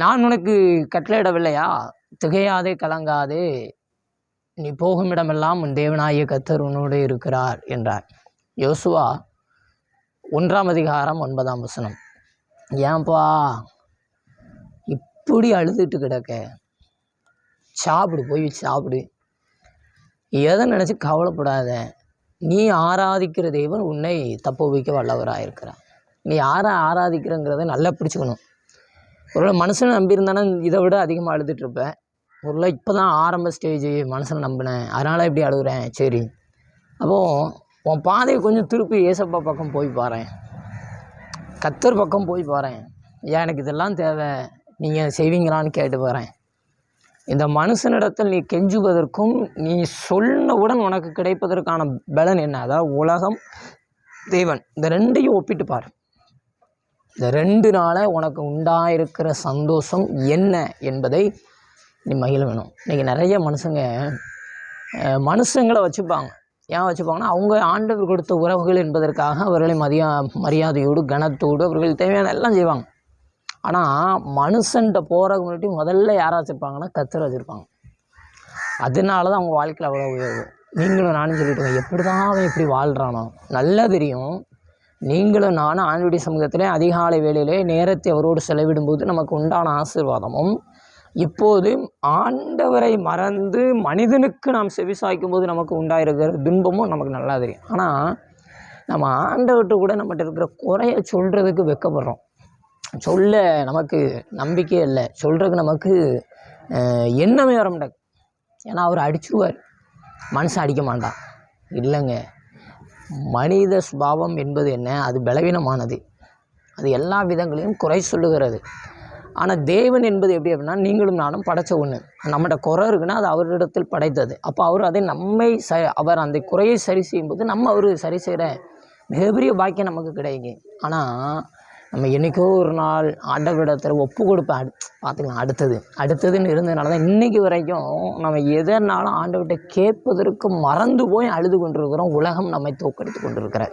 நான் உனக்கு கட்டளையிடவில்லையா? திகையாதே கலங்காதே. நீ போகும் இடமெல்லாம் உன் தேவனாகிய கத்தர் உன்னோடு இருக்கிறார் என்றார். யோசுவா ஒன்றாம் அதிகாரம் ஒன்பதாம் வசனம். ஏன்பா இப்படி அழுதுட்டு கிடக்க? சாப்பிடு போய் சாப்பிடு. எதை நினச்சி கவலைப்படாத. நீ ஆராதிக்கிற தெய்வன் உன்னை தப்பு வைக்க வல்லவராக இருக்கிறார் நீ யாரை ஆராதிக்கிறங்கிறத நல்லா பிடிச்சுக்கணும் ஒருவேளை மனுஷனை நம்பியிருந்தானே இதை விட அதிகமாக அழுதுகிட்ருப்பேன் ஒருவேளை இப்போ தான் ஆரம்ப ஸ்டேஜ் மனுஷனை நம்பினேன். அதனால் இப்படி அழுகுறேன். சரி. அப்போது உன் பாதையை கொஞ்சம் திருப்பி ஏசப்பா பக்கம் போய் பாரேன். கத்தர் பக்கம் போய் பாரேன். ஏன் எனக்கு இதெல்லாம் தேவை. நீங்கள் செய்வீங்களான்னு கேட்டு பாரேன். இந்த மனுஷனிடத்தில் நீ கெஞ்சுவதற்கும் நீ சொன்னவுடன் உனக்கு கிடைப்பதற்கான பலன் என்ன? அதாவது உலகம் தேவன் இந்த ரெண்டையும் ஒப்பிட்டு பாரு. இந்த ரெண்டு நாளை உனக்கு உண்டாயிருக்கிற சந்தோஷம் என்ன என்பதை நீ மகிழ வேணும். இன்றைக்கி நிறைய மனுஷங்க மனுஷங்களை வச்சுப்பாங்க. ஏன் வச்சுப்பாங்கன்னா அவங்க ஆண்டவர் கொடுத்த உறவுகள் என்பதற்காக அவர்களை மரியா மரியாதையோடு கனத்தோடு அவர்கள் தேவையான எல்லாம் செய்வாங்க. ஆனால் மனுஷன்ட்ட போகிறதுக்கு முன்னாடி முதல்ல யாரை வச்சுருப்பாங்கன்னா கத்தரை வச்சுருப்பாங்க. அதனால தான் அவங்க வாழ்க்கையில் அவ்வளோ உயர்வு. நீங்களும் நானும் சொல்லிட்டு எப்படி தான் அவன் இப்படி வாழ்கிறானோ நல்லா தெரியும் நீங்களும் நானும் ஆண்டுடைய சமூகத்திலே அதிகாலை வேளையிலே நேரத்தை அவரோடு செலவிடும்போது நமக்கு உண்டான ஆசீர்வாதமும். இப்போது ஆண்டவரை மறந்து மனிதனுக்கு நாம் செவிசாய்க்கும் போது நமக்கு உண்டாயிருக்கிற துன்பமும் நமக்கு நல்லா தெரியும். ஆனால் நம்ம ஆண்டவர்கிட்ட கூட நம்மகிட்ட இருக்கிற குறைய சொல்கிறதுக்கு வெக்கப்படுறோம். சொல்ல நமக்கு நம்பிக்கையே இல்லை. சொல்கிறதுக்கு நமக்கு எண்ணமே வர மாட்டாங்க ஏன்னா அவர் அடிச்சிருவார். மனுஷன் அடிக்க மாட்டான். இல்லைங்க. மனித சுபாவம் என்பது என்ன? அது பலவீனமானது. அது எல்லா விதங்களையும் குறை சொல்லுகிறது. ஆனால் தேவன் என்பது எப்படி அப்படின்னா நீங்களும் நானும் படைச்ச ஒன்று நம்மகிட்ட குறை இருக்குன்னா அது அவரிடத்தில் படைத்தது. அப்போ அவர் அதை நம்மை ச அவர் அந்த குறையை சரி செய்யும்போது நம்ம அவர் சரி செய்கிற மிகப்பெரிய பாக்கியம் நமக்கு கிடைக்கும் ஆனால் நம்ம என்றைக்கோ ஒரு நாள் ஆண்டவரிடத்தில் ஒப்பு கொடுப்பேன். அடு பார்த்துக்கலாம் அடுத்தது. அடுத்ததுன்னு இருந்ததுனால தான் இன்றைக்கி வரைக்கும் நம்ம எதனாலும் ஆண்டவர்கிட்ட கேட்பதற்கு மறந்து போய் அழுது கொண்டிருக்கிறோம். உலகம் நம்மை தோக்கடித்து கொண்டிருக்கிற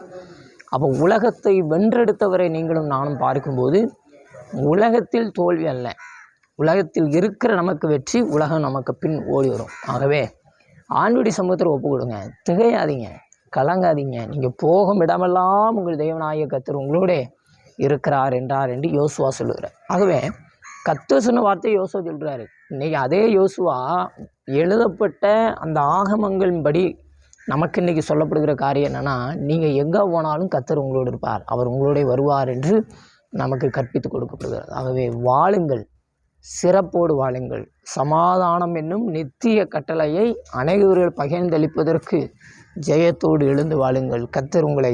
அப்போ உலகத்தை வென்றெடுத்தவரை நீங்களும் நானும் பார்க்கும்போது உலகத்தில் தோல்வி அல்ல. உலகத்தில் இருக்கிற நமக்கு வெற்றி உலகம் நமக்கு பின் ஓடி வரும். ஆகவே ஆண்டுடி சமூகத்தில் ஒப்பு கொடுங்க. திகையாதீங்க. கலங்காதீங்க. நீங்கள் போகும் இடமெல்லாம் உங்கள் தெய்வநாயக கத்தர் உங்களோட இருக்கிறார் என்றார் என்று யோசுவா சொல்லுகிறார். ஆகவே கத்தர் சொன்ன வார்த்தை யோசுவா சொல்கிறாரு இன்றைக்கி அதே யோசுவா எழுதப்பட்ட அந்த ஆகமங்களின்படி நமக்கு இன்றைக்கி சொல்லப்படுகிற காரியம் என்னென்னா நீங்கள் எங்கே போனாலும் கத்தர் உங்களோடு இருப்பார். அவர் உங்களோடே வருவார் என்று நமக்கு கற்பித்து கொடுக்கப்படுகிறது. ஆகவே வாழுங்கள். சிறப்போடு வாழுங்கள். சமாதானம் என்னும் நித்திய கட்டளையை அனைவர்கள் பகிர்ந்தளிப்பதற்கு ஜெயத்தோடு எழுந்து வாழுங்கள். கத்தர் உங்களை